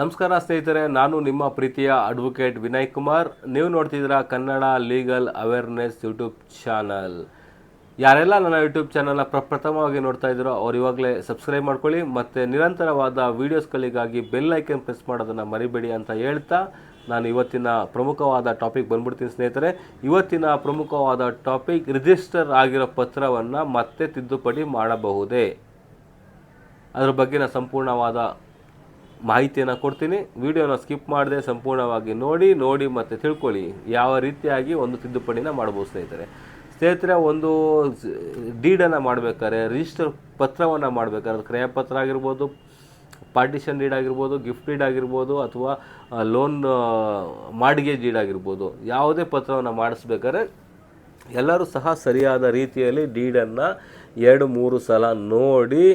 ನಮಸ್ಕಾರ ಸ್ನೇಹಿತರೆ, ನಾನು ನಿಮ್ಮ ಪ್ರೀತಿಯ ಅಡ್ವೊಕೇಟ್ ವಿನಯ್ ಕುಮಾರ್. ನೀವು ನೋಡ್ತಿದ್ದೀರಾ Kannada legal awareness YouTube channel ಯಾರೆಲ್ಲ ನನ್ನ ಯೂಟ್ಯೂಬ್ ಚಾನಲ್ನ ಪ್ರಪ್ರಥಮವಾಗಿ ನೋಡ್ತಾ ಇದ್ದೀರೋ ಅವ್ರು ಇವಾಗಲೇ ಸಬ್ಸ್ಕ್ರೈಬ್ ಮಾಡ್ಕೊಳ್ಳಿ ಮತ್ತು ನಿರಂತರವಾದ ವೀಡಿಯೋಸ್ಗಳಿಗಾಗಿ ಬೆಲ್ ಐಕನ್ ಪ್ರೆಸ್ ಮಾಡೋದನ್ನು ಮರಿಬೇಡಿ ಅಂತ ಹೇಳ್ತಾ ನಾನು ಇವತ್ತಿನ ಪ್ರಮುಖವಾದ ಟಾಪಿಕ್ ಬಂದ್ಬಿಡ್ತೀನಿ ಸ್ನೇಹಿತರೆ. ಇವತ್ತಿನ ಪ್ರಮುಖವಾದ ಟಾಪಿಕ್ ರಿಜಿಸ್ಟರ್ ಆಗಿರೋ ಪತ್ರವನ್ನು ಮತ್ತೆ ತಿದ್ದುಪಡಿ ಮಾಡಬಹುದೇ? ಅದರ ಬಗ್ಗೆ ನಾನು ಸಂಪೂರ್ಣವಾದ ಮಾಹಿತಿಯನ್ನು ಕೊಡ್ತೀನಿ. ವಿಡಿಯೋನ ಸ್ಕಿಪ್ ಮಾಡದೆ ಸಂಪೂರ್ಣವಾಗಿ ನೋಡಿ ನೋಡಿ ಮತ್ತು ತಿಳ್ಕೊಳ್ಳಿ. ಯಾವ ರೀತಿಯಾಗಿ ಒಂದು ತಿದ್ದುಪಡಿನ ಮಾಡ್ಬೋದು ಸ್ನೇಹಿತರೆ. ಸ್ನೇಹಿತರೆ, ಒಂದು ಡೀಡನ್ನು ಮಾಡಬೇಕಾದ್ರೆ ರಿಜಿಸ್ಟರ್ ಪತ್ರವನ್ನು ಮಾಡಬೇಕಾದ್ರೆ ಕ್ರಯ ಪತ್ರ ಆಗಿರ್ಬೋದು ಪಾರ್ಟಿಷನ್ ಡೀಡ್ ಆಗಿರ್ಬೋದು ಗಿಫ್ಟ್ ಡೀಡ್ ಆಗಿರ್ಬೋದು, ಅಥವಾ ಲೋನ್ ಮಾಡಿಗೆ ಡೀಡ್ ಆಗಿರ್ಬೋದು, ಯಾವುದೇ ಪತ್ರವನ್ನು ಮಾಡಿಸ್ಬೇಕಾದ್ರೆ, ಎಲ್ಲರೂ ಸಹ ಸರಿಯಾದ ರೀತಿಯಲ್ಲಿ ಡೀಡನ್ನು ಎರಡು, ಮೂರು ಸಲ ನೋಡಿ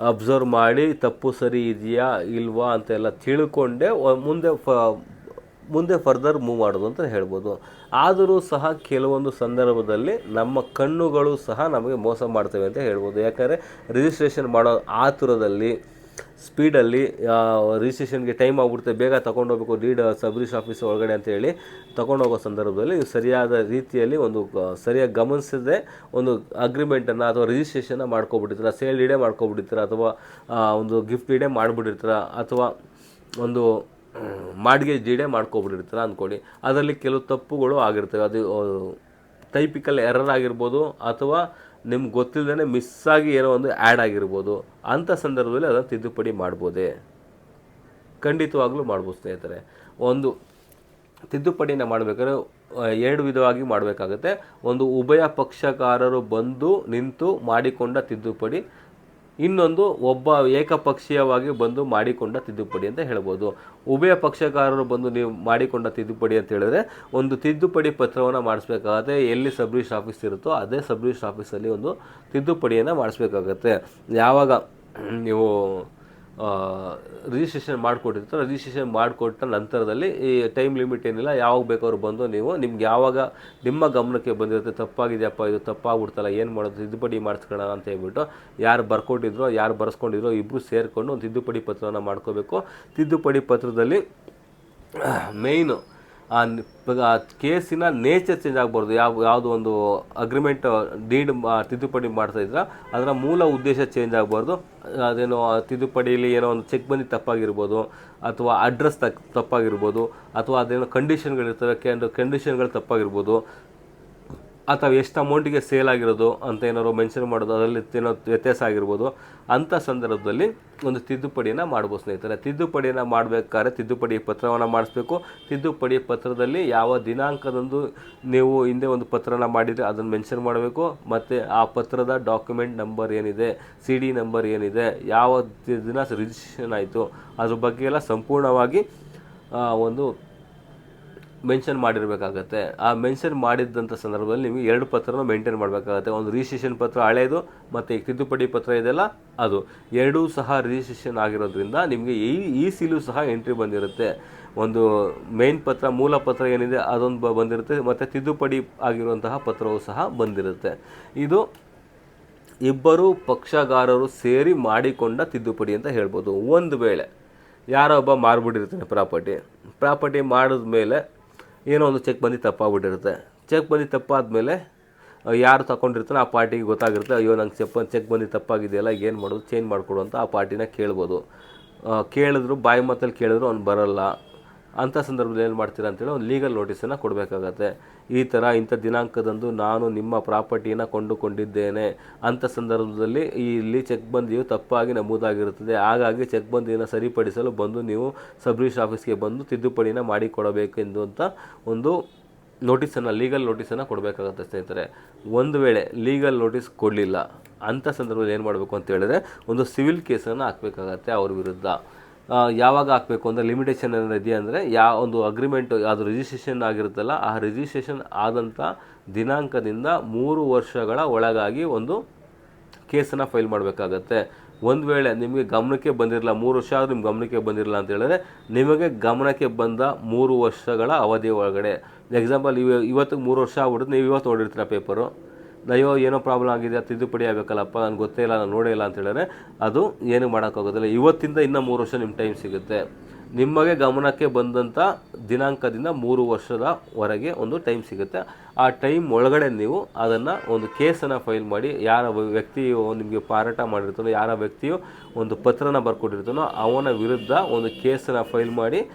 ಅಬ್ಸರ್ವ್ ಮಾಡಿ ತಪ್ಪು ಸರಿ ಇದೆಯಾ ಇಲ್ವಾ ಅಂತೆಲ್ಲ ತಿಳ್ಕೊಂಡೆ ಮುಂದೆ ಫ ಮುಂದೆ ಫರ್ದರ್ ಮೂವ್ ಮಾಡೋದು ಅಂತ ಹೇಳ್ಬೋದು. ಆದರೂ ಸಹ ಕೆಲವೊಂದು ಸಂದರ್ಭದಲ್ಲಿ ನಮ್ಮ ಕಣ್ಣುಗಳು ಸಹ ನಮಗೆ ಮೋಸ ಮಾಡ್ತವೆ ಅಂತ ಹೇಳ್ಬೋದು. ಯಾಕಂದರೆ ರಿಜಿಸ್ಟ್ರೇಷನ್ ಮಾಡೋ ಆತುರದಲ್ಲಿ ಸ್ಪೀಡಲ್ಲಿ ರಿಜಿಸ್ಟ್ರೇಷನ್ಗೆ ಟೈಮ್ ಆಗ್ಬಿಡುತ್ತೆ, ಬೇಗ ತೊಗೊಂಡೋಗ್ಬೇಕು ಡೀಡ್ ಸಬ್ ರಿಜಿಸ್ಟ್ರ್ ಆಫೀಸ್ ಒಳಗಡೆ ಅಂತ ಹೇಳಿ ತೊಗೊಂಡೋಗೋ ಸಂದರ್ಭದಲ್ಲಿ ಸರಿಯಾದ ರೀತಿಯಲ್ಲಿ ಒಂದು ಸರಿಯಾಗಿ ಗಮನಿಸದೆ ಒಂದು ಅಗ್ರಿಮೆಂಟನ್ನು ಅಥವಾ ರಿಜಿಸ್ಟ್ರೇಷನ್ನ ಮಾಡ್ಕೊಬಿಟ್ಟಿರ್ತಾರೆ ಸೇಲ್ ಡೀಡೇ ಮಾಡ್ಕೊಬಿಟ್ಟಿರ್ತಾರೆ, ಅಥವಾ ಒಂದು ಗಿಫ್ಟ್ ಡೀಡೇ ಮಾಡಿಬಿಟ್ಟಿರ್ತಾರೆ, ಅಥವಾ ಒಂದು ಮಾಡಿಗೆ ಡೀಡೇ ಮಾಡ್ಕೊಬಿಟ್ಟಿರ್ತಾರೆ ಅಂದ್ಕೊಳ್ಳಿ ಅದರಲ್ಲಿ ಕೆಲವು ತಪ್ಪುಗಳು ಆಗಿರ್ತವೆ. ಅದು ಟೈಪಿಕಲ್ ಎರರ್ ಆಗಿರ್ಬೋದು ಅಥವಾ ನಿಮ್ಗೆ ಗೊತ್ತಿಲ್ಲದೇ ಮಿಸ್ ಆಗಿ ಏನೋ ಒಂದು ಆ್ಯಡ್ ಆಗಿರ್ಬೋದು ಅಂಥ ಸಂದರ್ಭದಲ್ಲಿ ಅದನ್ನು ತಿದ್ದುಪಡಿ ಮಾಡ್ಬೋದೇ? ಖಂಡಿತವಾಗಲೂ ಮಾಡ್ಬೋದು ಸ್ನೇಹಿತರೆ. ಒಂದು ತಿದ್ದುಪಡಿನ ಮಾಡಬೇಕಾದ್ರೆ ಎರಡು ವಿಧವಾಗಿ ಮಾಡಬೇಕಾಗುತ್ತೆ. ಒಂದು ಉಭಯ ಪಕ್ಷಕಾರರು ಬಂದು ನಿಂತು ಮಾಡಿಕೊಂಡ ತಿದ್ದುಪಡಿ ಇನ್ನೊಂದು ಒಬ್ಬ ಏಕಪಕ್ಷೀಯವಾಗಿ ಬಂದು ಮಾಡಿಕೊಂಡ ತಿದ್ದುಪಡಿ ಅಂತ ಹೇಳ್ಬೋದು. ಉಭಯ ಪಕ್ಷಕಾರರು ಬಂದು ನೀವು ಮಾಡಿಕೊಂಡ ತಿದ್ದುಪಡಿ ಅಂತ ಹೇಳಿದ್ರೆ ಒಂದು ತಿದ್ದುಪಡಿ ಪತ್ರವನ್ನು ಮಾಡಿಸ್ಬೇಕಾಗತ್ತೆ. ಎಲ್ಲಿ ಸಬ್ ಆಫೀಸ್ ಇರುತ್ತೋ ಅದೇ ಸಬ್ ಆಫೀಸಲ್ಲಿ ಒಂದು ತಿದ್ದುಪಡಿಯನ್ನು ಮಾಡಿಸ್ಬೇಕಾಗತ್ತೆ. ಯಾವಾಗ ನೀವು ರಿಜಿಸ್ಟ್ರೇಷನ್ ಮಾಡಿಕೊಟ್ಟಿರ್ತಾರೆ. ರಿಜಿಸ್ಟ್ರೇಷನ್ ಮಾಡಿಕೊಟ್ಟ ನಂತರದಲ್ಲಿ ಈ ಟೈಮ್ ಲಿಮಿಟ್ ಏನಿಲ್ಲ, ಯಾವಾಗ ಬೇಕಾದ್ರೂ ಬಂದು ನೀವು ನಿಮ್ಗೆ ಯಾವಾಗ ನಿಮ್ಮ ಗಮನಕ್ಕೆ ಬಂದಿರುತ್ತೆ, ತಪ್ಪಾಗಿದೆಯಪ್ಪ, ಇದು ತಪ್ಪಾಗ್ಬಿಡ್ತಲ್ಲ, ಏನು ಮಾಡೋದು, ತಿದ್ದುಪಡಿ ಮಾಡಿಸ್ಕೊಳ್ಳೋಣ ಅಂತ ಹೇಳ್ಬಿಟ್ಟು ಯಾರು ಬರ್ಕೊಟ್ಟಿದ್ರೋ ಯಾರು ಬರ್ಸ್ಕೊಂಡಿದ್ರೋ ಇಬ್ಬರು ಸೇರಿಕೊಂಡು ತಿದ್ದುಪಡಿ ಪತ್ರವನ್ನು ಮಾಡ್ಕೋಬೇಕು. ತಿದ್ದುಪಡಿ ಪತ್ರದಲ್ಲಿ ಮೇಯ್ನು ಆ ಕೇಸಿನ ನೇಚರ್ ಚೇಂಜ್ ಆಗಬಾರ್ದು. ಯಾವ, ಯಾವುದೋ ಒಂದು ಅಗ್ರಿಮೆಂಟ್, ಡೀಡ್ ತಿದ್ದುಪಡಿ ಮಾಡ್ತಾ ಇದ್ರೆ, ಅದರ ಮೂಲ ಉದ್ದೇಶ ಚೇಂಜ್ ಆಗಬಾರ್ದು. ಅದೇನೋ ತಿದ್ದುಪಡಿಯಲ್ಲಿ ಏನೋ ಒಂದು ಚೆಕ್ ಬಂದಿ ತಪ್ಪಾಗಿರ್ಬೋದು, ಅಥವಾ ಅಡ್ರೆಸ್ ತಪ್ಪಾಗಿರ್ಬೋದು, ಅಥವಾ ಅದೇನೋ ಕಂಡೀಷನ್ಗಳಿರ್ತವೆ ಕೆಂಡು ಕಂಡೀಷನ್ಗಳು ತಪ್ಪಾಗಿರ್ಬೋದು ಅಥವಾ ಎಷ್ಟು ಅಮೌಂಟಿಗೆ ಸೇಲ್ ಆಗಿರೋದು ಅಂತ ಏನಾದ್ರು ಮೆನ್ಷನ್ ಮಾಡೋದು, ಅದರಲ್ಲಿ ಏನೋ ವ್ಯತ್ಯಾಸ ಆಗಿರ್ಬೋದು. ಅಂಥ ಸಂದರ್ಭದಲ್ಲಿ ಒಂದು ತಿದ್ದುಪಡಿಯನ್ನು ಮಾಡ್ಬೋದು ಸ್ನೇಹಿತರೆ. ತಿದ್ದುಪಡಿಯನ್ನು ಮಾಡಬೇಕಾದ್ರೆ ತಿದ್ದುಪಡಿ ಪತ್ರವನ್ನು ಮಾಡಿಸ್ಬೇಕು. ತಿದ್ದುಪಡಿ ಪತ್ರದಲ್ಲಿ ಯಾವ ದಿನಾಂಕದಂದು ನೀವು ಹಿಂದೆ ಒಂದು ಪತ್ರನ ಮಾಡಿದರೆ ಅದನ್ನು ಮೆನ್ಷನ್ ಮಾಡಬೇಕು. ಮತ್ತು ಆ ಪತ್ರದ ಡಾಕ್ಯುಮೆಂಟ್ ನಂಬರ್ ಏನಿದೆ ಸಿ ಡಿ ನಂಬರ್ ಏನಿದೆ, ಯಾವ ದಿನ ರಿಜಿಸ್ಟ್ರೇಷನ್ ಆಯಿತು, ಅದ್ರ ಬಗ್ಗೆ ಎಲ್ಲ ಸಂಪೂರ್ಣವಾಗಿ ಒಂದು ಮೆನ್ಷನ್ ಮಾಡಿರಬೇಕಾಗತ್ತೆ. ಆ ಮೆನ್ಷನ್ ಮಾಡಿದ್ದಂಥ ಸಂದರ್ಭದಲ್ಲಿ ನಿಮಗೆ ಎರಡು ಪತ್ರನ ಮೇಂಟೈನ್ ಮಾಡಬೇಕಾಗತ್ತೆ. ಒಂದು ರಿಜಿಸ್ಟ್ರೇಷನ್ ಪತ್ರ ಹಳೆಯದು ಮತ್ತು ಈಗ ತಿದ್ದುಪಡಿ ಪತ್ರ ಇದೆಯಲ್ಲ ಅದು. ಎರಡೂ ಸಹ ರಿಜಿಸ್ಟ್ರೇಷನ್ ಆಗಿರೋದ್ರಿಂದ ನಿಮಗೆ ಈ ಈ ಸೀಲು ಸಹ ಎಂಟ್ರಿ ಬಂದಿರುತ್ತೆ. ಒಂದು ಮೇನ್ ಪತ್ರ, ಮೂಲ ಪತ್ರ ಏನಿದೆ ಅದೊಂದು ಬಂದಿರುತ್ತೆ. ಮತ್ತು ತಿದ್ದುಪಡಿ ಆಗಿರುವಂತಹ ಪತ್ರವು ಸಹ ಬಂದಿರುತ್ತೆ. ಇದು ಇಬ್ಬರು ಪಕ್ಷಗಾರರು ಸೇರಿ ಮಾಡಿಕೊಂಡ ತಿದ್ದುಪಡಿ ಅಂತ ಹೇಳ್ಬೋದು. ಒಂದು ವೇಳೆ ಯಾರೋ ಒಬ್ಬ ಮಾರ್ಬಿಟ್ಟಿರ್ತಾನೆ ಪ್ರಾಪರ್ಟಿ. ಪ್ರಾಪರ್ಟಿ ಮಾಡಿದ್ಮೇಲೆ ಏನೋ ಒಂದು ಚೆಕ್ ಬಂದು ತಪ್ಪಾಗ್ಬಿಟ್ಟಿರುತ್ತೆ ಚೆಕ್ ಬಂದು ತಪ್ಪಾದಮೇಲೆ ಯಾರು ತಗೊಂಡಿರ್ತಾನೋ ಆ ಪಾರ್ಟಿಗೆ ಗೊತ್ತಾಗಿರುತ್ತೆ, ಅಯ್ಯೋ, ನಂಗೆ ಚೆಕ್ ಚೆಕ್ ಬಂದು ತಪ್ಪಾಗಿದೆಯಲ್ಲ ಏನು ಮಾಡೋದು ಚೇಂಜ್ ಮಾಡಿಕೊಡು ಅಂತ ಆ ಪಾರ್ಟಿನ ಕೇಳ್ಬೋದು. ಕೇಳಿದ್ರು, ಬಾಯಿ ಮಾತಲ್ಲಿ ಕೇಳಿದ್ರು, ಅವ್ನು ಬರಲ್ಲ. ಅಂಥ ಸಂದರ್ಭದಲ್ಲಿ ಏನು ಮಾಡ್ತೀರಾ ಅಂತೇಳಿ ಒಂದು ಲೀಗಲ್ ನೋಟಿಸನ್ನು ಕೊಡಬೇಕಾಗತ್ತೆ. ಈ ಥರ ಇಂಥ ದಿನಾಂಕದಂದು ನಾನು ನಿಮ್ಮ ಪ್ರಾಪರ್ಟಿನ ಕೊಂಡುಕೊಂಡಿದ್ದೇನೆ ಅಂಥ ಸಂದರ್ಭದಲ್ಲಿ ಇಲ್ಲಿ ಚೆಕ್ ಬಂದಿಯು ತಪ್ಪಾಗಿ ನಮೂದಾಗಿರುತ್ತದೆ. ಹಾಗಾಗಿ ಚೆಕ್ ಬಂದಿಯನ್ನು ಸರಿಪಡಿಸಲು ಬಂದು ನೀವು ಸಬ್ ರಿಜಿಸ್ಟ್ರ್ ಆಫೀಸ್ಗೆ ಬಂದು ತಿದ್ದುಪಡಿನ ಮಾಡಿಕೊಡಬೇಕೆಂದು ಅಂತ ಒಂದು ನೋಟಿಸನ್ನು ಲೀಗಲ್ ನೋಟಿಸನ್ನು ಕೊಡಬೇಕಾಗತ್ತೆ ಸ್ನೇಹಿತರೆ. ಒಂದು ವೇಳೆ ಲೀಗಲ್ ನೋಟಿಸ್ ಕೊಡಲಿಲ್ಲ ಅಂಥ ಸಂದರ್ಭದಲ್ಲಿ ಏನು ಮಾಡಬೇಕು ಅಂತ ಹೇಳಿದ್ರೆ ಒಂದು ಸಿವಿಲ್ ಕೇಸನ್ನು ಹಾಕಬೇಕಾಗತ್ತೆ ಅವ್ರ ವಿರುದ್ಧ. ಯಾವಾಗ ಹಾಕಬೇಕು ಅಂದರೆ ಲಿಮಿಟೇಷನ್ ಏನಾದ್ರು ಇದೆಯಾ ಅಂದರೆ ಯಾವ ಒಂದು ಅಗ್ರಿಮೆಂಟು ಅದು ರಿಜಿಸ್ಟ್ರೇಷನ್ ಆಗಿರುತ್ತಲ್ಲ, ಆ ರಿಜಿಸ್ಟ್ರೇಷನ್ ಆದಂಥ ದಿನಾಂಕದಿಂದ ಮೂರು ವರ್ಷಗಳ ಒಳಗಾಗಿ ಒಂದು ಕೇಸನ್ನು ಫೈಲ್ ಮಾಡಬೇಕಾಗತ್ತೆ. ಒಂದು ವೇಳೆ ನಿಮಗೆ ಗಮನಕ್ಕೆ ಬಂದಿರಲ್ಲ ಮೂರು ವರ್ಷ ಆದರೂ ನಿಮ್ಮ ಗಮನಕ್ಕೆ ಬಂದಿರಲ್ಲ ಅಂತ ಹೇಳಿದ್ರೆ ನಿಮಗೆ ಗಮನಕ್ಕೆ ಬಂದ ಮೂರು ವರ್ಷಗಳ ಅವಧಿ ಒಳಗಡೆ. ಎಕ್ಸಾಂಪಲ್ ಇವ ಇವತ್ತಿಗೆ ಮೂರು ವರ್ಷ ಆಗ್ಬಿಡುತ್ತೆ, ನೀವು ಇವತ್ತು ನೋಡಿರ್ತೀರ ಪೇಪರು ಅಯ್ಯೋ ಏನೋ ಪ್ರಾಬ್ಲಮ್ ಆಗಿದೆ ತಿದ್ದುಪಡಿ ಆಗಬೇಕಲ್ಲಪ್ಪ, ನನಗೆ ಗೊತ್ತೇ ಇಲ್ಲ, ನಾನು ನೋಡೇ ಇಲ್ಲ ಅಂತ ಹೇಳಿದ್ರೆ ಅದು ಏನು ಮಾಡೋಕ್ಕಾಗೋದಿಲ್ಲ. ಇವತ್ತಿಂದ ಇನ್ನೂ ಮೂರು ವರ್ಷ ನಿಮ್ಮ ಟೈಮ್ ಸಿಗುತ್ತೆ. ನಿಮಗೆ ಗಮನಕ್ಕೆ ಬಂದಂಥ ದಿನಾಂಕದಿಂದ ಮೂರು ವರ್ಷದವರೆಗೆ ಒಂದು ಟೈಮ್ ಸಿಗುತ್ತೆ. ಆ ಟೈಮ್ ಒಳಗಡೆ ನೀವು ಅದನ್ನು ಒಂದು ಕೇಸನ್ನು ಫೈಲ್ ಮಾಡಿ, ಯಾರ ವ್ಯ- ವ್ಯಕ್ತಿಯು ನಿಮಗೆ ಪಾರಾಟ ಮಾಡಿರ್ತಾನೋ, ಯಾರ ವ್ಯಕ್ತಿಯು ಒಂದು ಪತ್ರನ ಬರ್ಕೊಟ್ಟಿರ್ತಾನೋ, ಅವನ ವಿರುದ್ಧ ಒಂದು ಕೇಸನ್ನು ಫೈಲ್ ಮಾಡಿ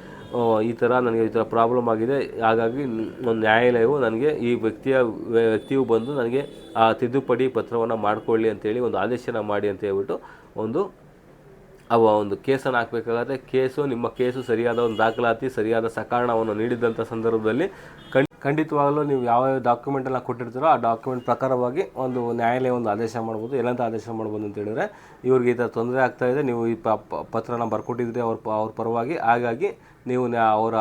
ಈ ಥರ ನನಗೆ ಈ ಥರ ಪ್ರಾಬ್ಲಮ್ ಆಗಿದೆ. ಹಾಗಾಗಿ ಒಂದು ನ್ಯಾಯಾಲಯವು ನನಗೆ ಈ ವ್ಯಕ್ತಿಯ ವ್ಯಕ್ತಿಯು ಬಂದು ನನಗೆ ಆ ತಿದ್ದುಪಡಿ ಪತ್ರವನ್ನು ಮಾಡಿಕೊಳ್ಳಿ ಅಂತೇಳಿ ಒಂದು ಆದೇಶನ ಮಾಡಿ ಅಂತ ಹೇಳ್ಬಿಟ್ಟು ಒಂದು ಅವ ಒಂದು ಕೇಸನ್ನು ಹಾಕಬೇಕಾಗತ್ತೆ. ಕೇಸು ನಿಮ್ಮ ಕೇಸು ಸರಿಯಾದ ಒಂದು ದಾಖಲಾತಿ, ಸರಿಯಾದ ಸಕಾರಣವನ್ನು ನೀಡಿದಂಥ ಸಂದರ್ಭದಲ್ಲಿ ಖಂಡ್ ಖಂಡಿತವಾಗಲೂ ನೀವು ಯಾವ ಎಲ್ಲ ಕೊಟ್ಟಿರ್ತೀರೋ ಆ ಡಾಕ್ಯುಮೆಂಟ್ ಪ್ರಕಾರವಾಗಿ ಒಂದು ನ್ಯಾಯಾಲಯ ಒಂದು ಆದೇಶ ಮಾಡ್ಬೋದು, ಎಲ್ಲಂತ ಆದೇಶ ಮಾಡ್ಬೋದು ಅಂತ ಹೇಳಿದ್ರೆ ಇವ್ರಿಗೆ ಈ ಥರ ತೊಂದರೆ ಆಗ್ತಾ ಇದೆ. ನೀವು ಈ ಪತ್ರನ ಬರ್ಕೊಟ್ಟಿದ್ರಿ ಅವ್ರ ಅವ್ರ ಪರವಾಗಿ ಹಾಗಾಗಿ ನೀವು ಅವರ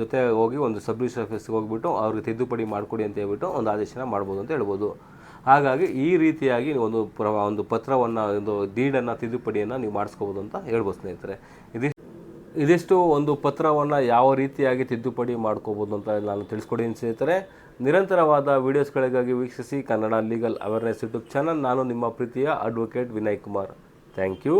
ಜೊತೆ ಹೋಗಿ ಒಂದು ಸಬ್ ಆಫೀಸ್ಗೆ ಹೋಗ್ಬಿಟ್ಟು ಅವ್ರಿಗೆ ತಿದ್ದುಪಡಿ ಮಾಡಿಕೊಡಿ ಅಂತ ಹೇಳ್ಬಿಟ್ಟು ಒಂದು ಆದೇಶನ ಮಾಡ್ಬೋದು ಅಂತ ಹೇಳ್ಬೋದು. ಹಾಗಾಗಿ ಈ ರೀತಿಯಾಗಿ ಒಂದು ಪ್ರ, ಒಂದು ಪತ್ರವನ್ನು, ಒಂದು ಡೀಡನ್ನು, ತಿದ್ದುಪಡಿಯನ್ನು ನೀವು ಮಾಡಿಸ್ಕೋಬೋದು ಅಂತ ಹೇಳ್ಬೋದು ಸ್ನೇಹಿತರೆ. ಇದಿ ಇದಿಷ್ಟು ಒಂದು ಪತ್ರವನ್ನು ಯಾವ ರೀತಿಯಾಗಿ ತಿದ್ದುಪಡಿ ಮಾಡ್ಕೋಬೋದು ಅಂತ ನಾನು ತಿಳಿಸ್ಕೊಡಿ ಸ್ನೇಹಿತರೆ. ನಿರಂತರವಾದ ವೀಡಿಯೋಸ್ಗಳಿಗಾಗಿ ವೀಕ್ಷಿಸಿ Kannada legal awareness YouTube channel. ನಾನು ನಿಮ್ಮ ಪ್ರೀತಿಯ advocate Vinay Kumar. Thank you.